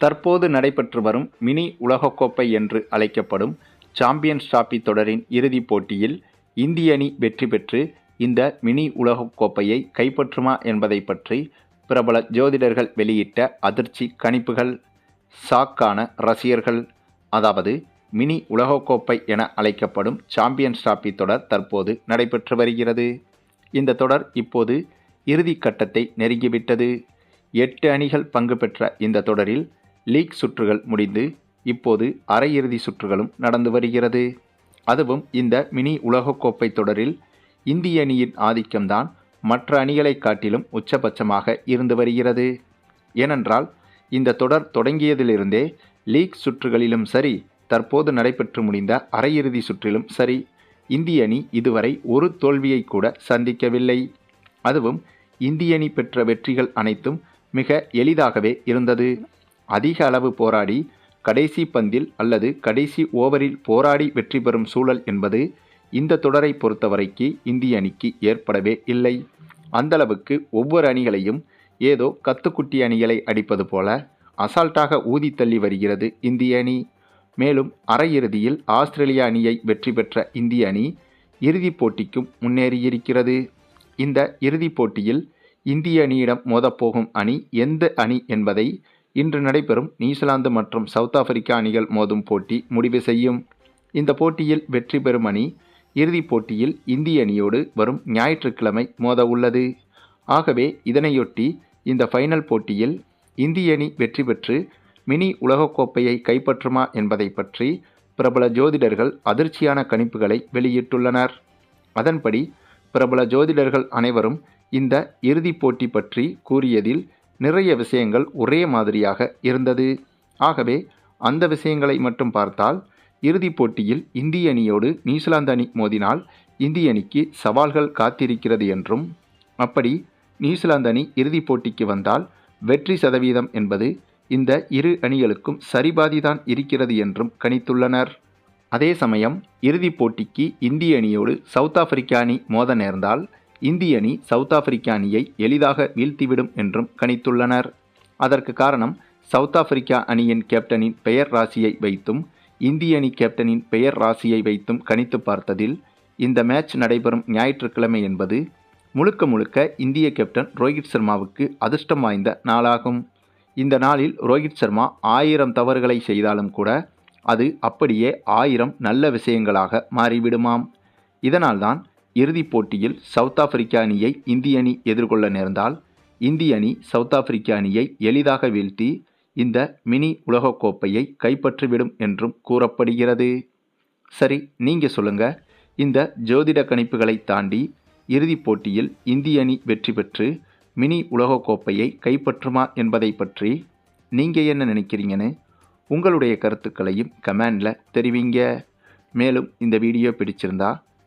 தற்போது நடைபெற்று வரும் மினி உலகக்கோப்பை என்று அழைக்கப்படும் சாம்பியன்ஸ் டிராபி தொடரின் இறுதிப் போட்டியில் இந்திய அணி வெற்றி பெற்று இந்த மினி உலகக்கோப்பையை கைப்பற்றுமா என்பதை பற்றி பிரபல ஜோதிடர்கள் வெளியிட்ட அதிர்ச்சி கணிப்புகள் சாக்கான ரசிகர்கள் அதாவது மினி உலகக்கோப்பை என அழைக்கப்படும் சாம்பியன்ஸ் டிராபி தொடர் தற்போது நடைபெற்று வருகிறது. இந்த தொடர் இப்போது இறுதி கட்டத்தை நெருங்கிவிட்டது. எட்டு அணிகள் பங்கு பெற்ற இந்த தொடரில் லீக் சுற்றுகள் முடிந்து இப்போது அரையிறுதி சுற்றுகளும் நடந்து வருகிறது. அதுவும் இந்த மினி உலகக்கோப்பை தொடரில் இந்திய அணியின் ஆதிக்கம்தான் மற்ற அணிகளை காட்டிலும் உச்சபட்சமாக இருந்து வருகிறது. ஏனென்றால் இந்த தொடர் தொடங்கியதிலிருந்தே லீக் சுற்றுகளிலும் சரி தற்போது நடைபெற்று முடிந்த அரையிறுதி சுற்றிலும் சரி இந்திய அணி இதுவரை ஒரு தோல்வியை கூட சந்திக்கவில்லை. அதுவும் இந்திய அணி பெற்ற வெற்றிகள் அனைத்தும் மிக எளிதாகவே இருந்தது. அதிக அளவு போராடி கடைசி பந்தில் அல்லது கடைசி ஓவரில் போராடி வெற்றி பெறும் சூழல் என்பது இந்த தொடரை பொறுத்தவரைக்கு இந்திய அணிக்கு ஏற்படவே இல்லை. அந்தளவுக்கு ஒவ்வொரு அணிகளையும் ஏதோ கத்துக்குட்டி அணிகளை அடிப்பது போல அசால்ட்டாக ஊதி தள்ளி வருகிறது இந்திய அணி. மேலும் அரையிறுதியில் ஆஸ்திரேலிய அணியை வெற்றி பெற்ற இந்திய அணி இறுதிப் போட்டிக்கும் முன்னேறியிருக்கிறது. இந்த இறுதிப் போட்டியில் இந்திய அணியிடம் மோதப்போகும் அணி எந்த அணி என்பதை இன்று நடைபெறும் நியூசிலாந்து மற்றும் சவுத் ஆப்பிரிக்கா அணிகள் மோதும் போட்டி முடிவு செய்யும். இந்த போட்டியில் வெற்றி பெறும் அணி இறுதிப் போட்டியில் இந்திய அணியோடு வரும் ஞாயிற்றுக்கிழமை மோத உள்ளது. ஆகவே இதனையொட்டி இந்த ஃபைனல் போட்டியில் இந்திய அணி வெற்றி பெற்று மினி உலகக்கோப்பையை கைப்பற்றுமா என்பதை பற்றி பிரபல ஜோதிடர்கள் அதிர்ச்சியான கணிப்புகளை வெளியிட்டுள்ளனர். அதன்படி பிரபல ஜோதிடர்கள் அனைவரும் இந்த இறுதிப் போட்டி பற்றி கூறியதில் நிறைய விஷயங்கள் ஒரே மாதிரியாக இருந்தது. ஆகவே அந்த விஷயங்களை மட்டும் பார்த்தால் இறுதிப் போட்டியில் இந்திய அணியோடு நியூசிலாந்து அணி மோதினால் இந்திய அணிக்கு சவால்கள் காத்திருக்கிறது என்றும் அப்படி நியூசிலாந்து அணி இறுதிப் போட்டிக்கு வந்தால் வெற்றி சதவீதம் என்பது இந்த இரு அணிகளுக்கும் சரிபாதிதான் இருக்கிறது என்றும் கணித்துள்ளனர். அதே சமயம் இறுதிப் போட்டிக்கு இந்திய அணியோடு சவுத் ஆப்பிரிக்கா அணி மோத நேர்ந்தால் இந்திய அணி சவுத் ஆப்பிரிக்க அணியை எளிதாக வீழ்த்திவிடும் என்றும் கணித்துள்ளனர். அதற்கு காரணம் சவுத் ஆப்பிரிக்கா அணியின் கேப்டனின் பெயர் ராசியை வைத்தும் இந்திய அணி கேப்டனின் பெயர் ராசியை வைத்தும் கணித்து பார்த்ததில் இந்த மேட்ச் நடைபெறும் ஞாயிற்றுக்கிழமை என்பது முழுக்க முழுக்க இந்திய கேப்டன் ரோஹித் சர்மாவுக்கு அதிர்ஷ்டம் வாய்ந்த நாளாகும். இந்த நாளில் ரோஹித் சர்மா ஆயிரம் தவறுகளை செய்தாலும் கூட அது அப்படியே ஆயிரம் நல்ல விஷயங்களாக மாறிவிடுமாம். இதனால்தான் இறுதிப் போட்டியில் சவுத் ஆப்பிரிக்கா அணியை இந்திய அணி எதிர்கொள்ள நேர்ந்தால் இந்திய அணி சவுத் ஆப்பிரிக்கா அணியை எளிதாக வீழ்த்தி இந்த மினி உலகக்கோப்பையை கைப்பற்றிவிடும் என்றும் கூறப்படுகிறது. சரி நீங்கள் சொல்லுங்கள் இந்த ஜோதிட கணிப்புகளை தாண்டி இறுதிப் போட்டியில் இந்திய அணி வெற்றி பெற்று மினி உலகக்கோப்பையை கைப்பற்றுமா என்பதை பற்றி நீங்கள் என்ன நினைக்கிறீங்கன்னு உங்களுடைய கருத்துக்களையும் கமெண்டில் தெரிவிங்க. மேலும் இந்த வீடியோ பிடிச்சிருந்தா